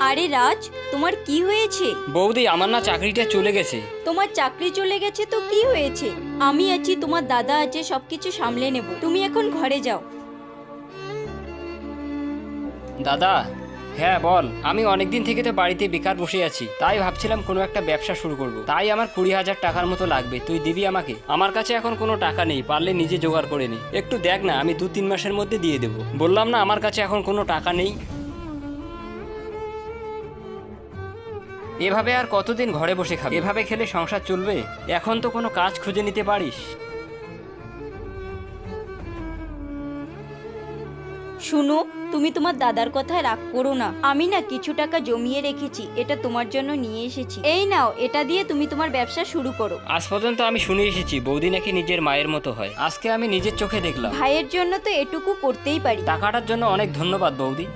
আরে রাজ তোমার কি হয়েছে? বৌদি আমার না চাকরিটা চলে গেছে। তোমার চাকরি চলে গেছে তো কি হয়েছে? আমি আছি তোমার দাদা আছে সবকিছু সামলে নেব। তুমি এখন ঘরে যাও। দাদা হ্যাঁ বল। আমি অনেকদিন থেকে তো বাড়িতে বেকার বসে আছি। তাই ভাবছিলাম কোনো একটা ব্যবসা শুরু করব। তাই আমার কুড়ি হাজার টাকার মতো লাগবে। তুই দিবি আমাকে? আমার কাছে এখন কোনো টাকা নেই পারলে নিজে জোগাড় করে নি। একটু দেখ না আমি দু তিন মাসের মধ্যে দিয়ে দেবো। বললাম না আমার কাছে এখন কোনো টাকা নেই। এভাবে আর কতদিন ঘরে বসে খাবে? এভাবে খেলে সংসার চলবে? এখন তো কোনো কাজ খুঁজে নিতে পারিস। শুনো তুমি তোমার দাদার কথায় রাগ করো না। আমি না কিছু টাকা জমিয়ে রেখেছি এটা তোমার জন্য নিয়ে এসেছি। এই নাও এটা দিয়ে তুমি তোমার ব্যবসা শুরু করো। আজ পর্যন্ত আমি শুনে এসেছি বৌদি নাকি নিজের মায়ের মতো হয়। আজকে আমি নিজের চোখে দেখলাম। ভাইয়ের জন্য তো এটুকু করতেই পারি। টাকাটার জন্য অনেক ধন্যবাদ বৌদি।